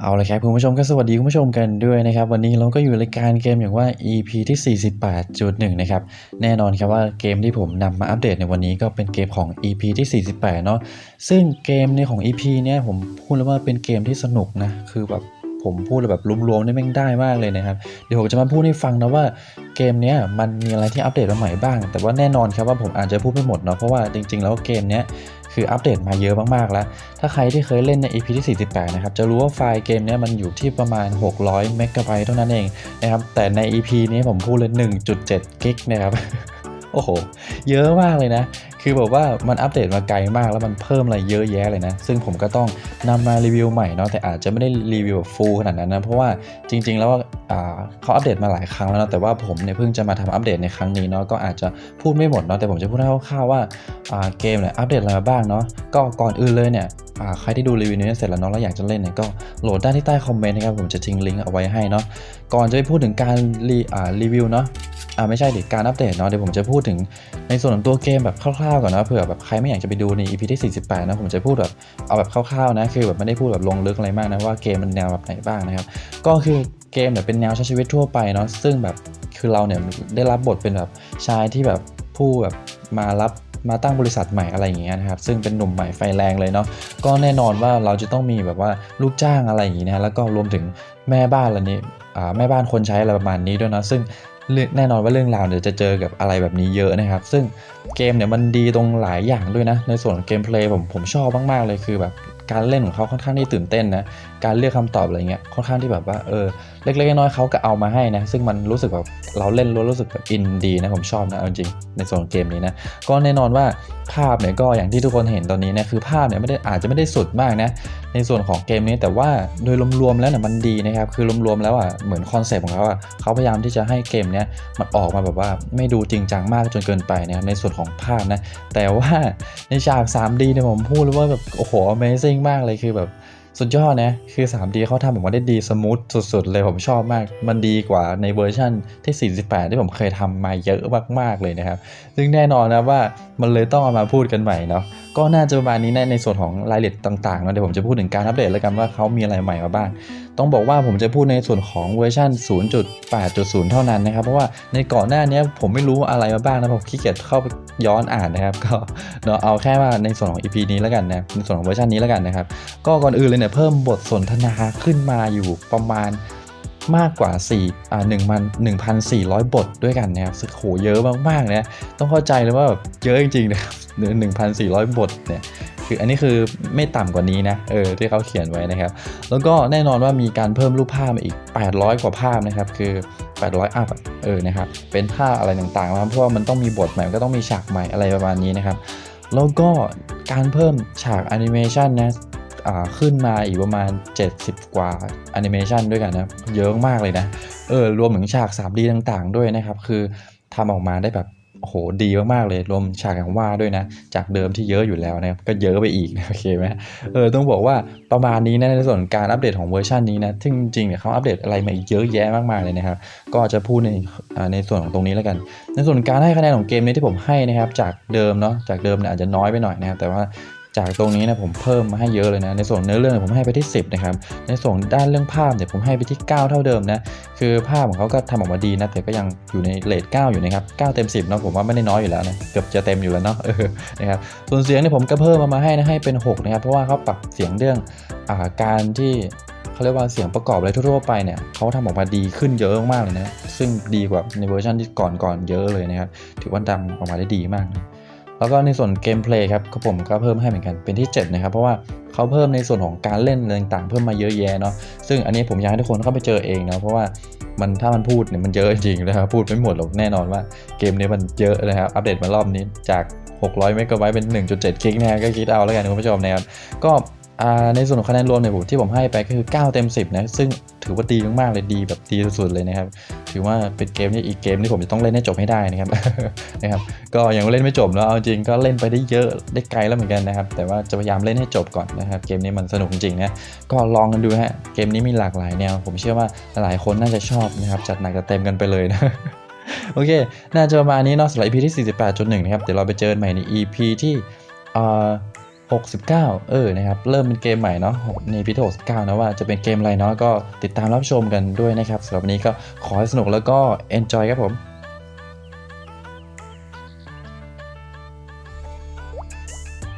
เอาละครับคุณผู้ชมก็สวัสดีคุณผู้ชมกันด้วยนะครับ วันนี้เราก็อยู่รายการเกมอย่างว่า EP ที่ 48.1 นะครับ แน่นอนครับว่าเกมที่ผมนำมาอัปเดตในวันนี้ก็เป็นเกมของ EP ที่ 48 เนาะซึ่งเกมในของ EP เนี่ยผมพูดแล้วว่าเป็นเกมที่สนุกนะ คือแบบผมพูดแบบรวมๆได้แม่งได้มากเลยนะครับ เดี๋ยวผมจะมาพูดให้ฟังนะว่าเกมเนี้ยมันมีอะไรที่อัปเดตมาใหม่บ้าง แต่ว่าแน่นอนครับว่าผมอาจจะพูดไม่หมดเนาะเพราะว่าจริงๆ แล้วเกมเนี้ย คืออัปเดตมาเยอะมากๆแล้ว ถ้าใครที่เคยเล่นใน EP ที่ 48 นะครับ จะรู้ว่าไฟล์เกมเนี้ยมันอยู่ที่ประมาณ 600 เมกะไบต์เท่านั้นเองนะครับ แต่ใน EP นี้ผมพูดเลย 1.7 กิกนะครับ โอ้โห เยอะมากเลยนะ คือแบบว่ามันอัปเดตมาไกลมากแล้วมันเพิ่มอะไรเยอะแยะเลยนะ ซึ่งผมก็ต้องนำมารีวิวใหม่เนาะแต่อาจจะไม่ได้รีวิวแบบฟูลขนาดนั้นนะ เพราะว่าจริง ๆ แล้วเขาอัปเดตมาหลายครั้งแล้วเนาะแต่ว่าผมเนี่ยเพิ่งจะมาทำอัปเดตในครั้งนี้เนาะก็อาจจะพูดไม่หมดเนาะแต่ผมจะพูดให้คร่าวๆว่าเกมเนี่ยอัปเดตอะไรมาบ้างเนาะก็ก่อนอื่นเลยเนี่ยใครที่ดูรีวิวนี้เสร็จแล้วเนาะแล้วอยากจะเล่นเนี่ยก็โหลดได้ที่ใต้คอมเมนต์นะครับผมจะทิ้งลิงก์เอาไว้ให้เนาะก่อนจะไปพูดถึงการรีรีวิวเนาะอ่าไม่ใช่ดิการอัปเดตเนาะเดี๋ยวผมจะพูดถึงในส่วนของตัวเกมแบบคร่าวๆก่อนนะเผื่อแบบใครไม่อยากจะไปดูใน EP ที่ 48 นะผมจะพูดแบบเอาแบบคร่าวๆนะคือแบบไม่ได้พูดแบบลงลึกอะไรมากนะว่าเกมมันแนวแบบไหนบ้างนะครับ ก็คือเกมเนี่ยเป็นแนวใช้ชีวิตทั่วไปเนาะซึ่งแบบคือเราเนี่ยได้รับบทเป็นแบบชายที่แบบผู้แบบมารับมาตั้งบริษัทใหม่อะไรอย่างเงี้ยนะครับ ซึ่งเป็นหนุ่มใหม่ไฟแรงเลยเนาะก็แน่นอนว่าเราจะต้องมีแบบว่าลูกจ้างอะไรอย่างนี้นะแล้วก็รวมถึงแม่บ้านอะไรนี้แม่บ้านคนใช้อะไรประมาณนี้ด้วยนะซึ่ง แน่นอนว่าเรื่องราวเดี๋ยวจะเจอกับอะไรแบบนี้เยอะนะครับ ซึ่งเกมเนี่ยมันดีตรงหลายอย่างด้วยนะ ในส่วนของเกมเพลย์ผมผมชอบมากๆเลยคือแบบการเล่นของเขาค่อนข้างที่ตื่นเต้นนะ การเลือกคำตอบอะไรเงี้ยค่อนข้างที่แบบว่าเออเล็กๆน้อยๆเขาก็เอามาให้นะ ซึ่งมันรู้สึกแบบเราเล่นแล้รู้สึกแบบอินดีนะผมชอบนะเอาจริงในส่วนของเกมนี้นะก็แน่นอนว่าภาพเนี่ยก็อย่างที่ทุกคนเห็นตอนนี้นะคือภาพเนี่ยไม่ได้อาจจะไม่ได้สุดมากนะในส่วนของเกมนี้แต่ว่าโดยรวมๆแล้วเนี่ยมันดีนะครับคือรวมๆแล้วอะเหมือนคอนเซปต์ของเขาอะเขาพยายามที่จะให้เกมเนี้ยมันออกมาแบบว่าไม่ดูจริงจังมากจนเกินไปนะครับในส่วนของภาพนะแต่ว่าในฉาก 3D เนี่ยผมพูดเลยว่าแบบโอ้โห Amazing มากเลยคือแบบสุดยอดนะ คือ 3D เขาทำออกมาได้ดีสมูทสุดๆ เลยผมชอบมาก มันดีกว่าในเวอร์ชันที่ 48 ที่ผมเคยทำมาเยอะมากๆเลยนะครับ ซึ่งแน่นอนนะว่ามันเลยต้องเอามาพูดกันใหม่เนาะ ก็น่าจะประมาณนี้ในในส่วนของรายละเอียดต่างๆนะเดี๋ยวผมจะพูดถึงการอัปเดตแล้วกันว่าเขามีอะไรใหม่มาบ้าง ต้องบอกว่าผมจะพูดในส่วนของเวอร์ชัน0.8.0 เท่านั้นนะครับ เพราะว่าในก่อนหน้านี้ผมไม่รู้อะไรมาบ้างนะผมขี้เกียจเข้าไปย้อนอ่านนะครับ ก็เนาะเอาแค่ว่าในส่วนของ EP นี้แล้วกันนะในส่วนของเวอร์ชันนี้แล้วกันนะครับ ก็ก่อนอื่นเลยเนี่ยเพิ่มบทสนทนาขึ้นมาอยู่ประมาณมากกว่า4อ่า1มัน1,400 บทด้วยกันนะครับซึ่งโหเยอะมากๆนะต้องเข้าใจเลยว่าแบบเยอะจริงๆนะครับ 1,400 บทเนี่ยคืออันนี้คือไม่ต่ำกว่านี้นะเออที่เขาเขียนไว้นะครับ แล้วก็แน่นอนว่ามีการเพิ่มรูปภาพมาอีก 800 กว่าภาพนะครับคือ 800 อัพเออนะครับเป็นภาพอะไรต่างๆนะครับเพราะว่ามันต้องมีบทใหม่ก็ต้องมีฉากใหม่อะไรประมาณนี้นะครับ แล้วก็การเพิ่มฉากแอนิเมชันนะอ่าขึ้นมาอีกประมาณ 70 กว่าแอนิเมชันด้วยกันนะ เยอะมากเลยนะ เออ รวมถึงฉาก 3D ต่างๆ ด้วยนะครับ คือทำออกมาได้แบบ โอ้โหดีมากๆเลยรวมฉากของว่าด้วยนะ จากเดิมที่เยอะอยู่แล้วนะครับก็เยอะไปอีกนะโอเคไหมเออต้องบอกว่าประมาณนี้นะในส่วนการอัปเดตของเวอร์ชันนี้นะซึ่งจริงๆเนี่ยเขาอัปเดตอะไรมาอีกเยอะแยะมากๆเลยนะครับก็จะพูดในในส่วนของตรงนี้แล้วกัน ในส่วนการให้คะแนนของเกมนี้ที่ผมให้นะครับจากเดิมเนาะจากเดิมเนี่ยอาจจะน้อยไปหน่อยนะครับแต่ว่า จากตรงนี้นะผมเพิ่มมาให้เยอะเลยนะ ในส่วนเนื้อเรื่องเนี่ยผมให้ไปที่ 10 นะครับ ในส่วนด้านเรื่องภาพเนี่ยผมให้ไปที่ 9 เท่าเดิมนะ คือภาพของเขาก็ทำออกมาดีนะ แต่ก็ยังอยู่ในเลท9อยู่นะครับ 9 เต็ม 10เนาะผมว่าไม่ได้น้อยอยู่แล้วนะ เกือบจะเต็มอยู่แล้วเนาะ เออ นะครับ ส่วนเสียงเนี่ยผมก็เพิ่มมามาให้นะให้เป็น 6 นะครับ เพราะว่าเขาปรับเสียงเรื่องอาการที่เขาเรียกว่าเสียงประกอบอะไรทั่วๆไปเนี่ยเขาทำออกมาดีขึ้นเยอะมากๆเลยนะ ซึ่งดีกว่าในเวอร์ชันที่ก่อนๆเยอะเลยนะครับ ถือว่าทำออกมาได้ดีมากนะ แล้วก็ในส่วนเกมเพลย์ครับผมก็เพิ่มให้เหมือนกันเป็นที่7นะครับเพราะว่าเขาเพิ่มในส่วนของการเล่นต่างๆ เพิ่มมาเยอะแยะเนาะซึ่งอันนี้ผมอยากให้ทุกคนเข้าไปเจอเองนะเพราะว่ามันถ้ามันพูดเนี่ยมันเยอะจริงๆนะครับพูดไม่หมดหรอกแน่นอนว่าเกมนี้มันเยอะนะครับอัปเดตมารอบนี้จาก 600 เมกะไบต์เป็น 1.7 กิกนะก็คิดเอาแล้วกันคุณผู้ชมนะครับก็ ในส่วนของคะแนนรวมเนี่ยผมที่ผมให้ไปก็คือ 9 เต็ม 10 นะ ซึ่งถือว่าดีมากๆเลยดีแบบดีสุดๆเลยนะครับ ถือว่าเป็นเกมที่อีกเกมที่ผมจะต้องเล่นให้จบให้ได้นะครับนะครับ ก็ยังเล่นไม่จบเนาะเอาจริงก็เล่นไปได้เยอะได้ไกลแล้วเหมือนกันนะครับ แต่ว่าจะพยายามเล่นให้จบก่อนนะครับ เกมนี้มันสนุกจริงนะก็ลองกันดูฮะเกมนี้มีหลากหลายแนว ผมเชื่อว่าหลายคนน่าจะชอบนะครับจัดหนักจัดเต็มกันไปเลยนะโอเค น่าจะประมาณนี้เนาะสำหรับ EP ที่ 48.1 นะครับ เดี๋ยวเราไปเจอกันใหม่ใน EP ที่ 69 เออนะครับเริ่มเป็นเกมใหม่เนาะในพิที่69 นะว่าจะเป็นเกมอะไรเนาะก็ติดตามรับชมกันด้วยนะครับสำหรับวันนี้ก็ขอให้สนุกแล้วก็ enjoy ครับผม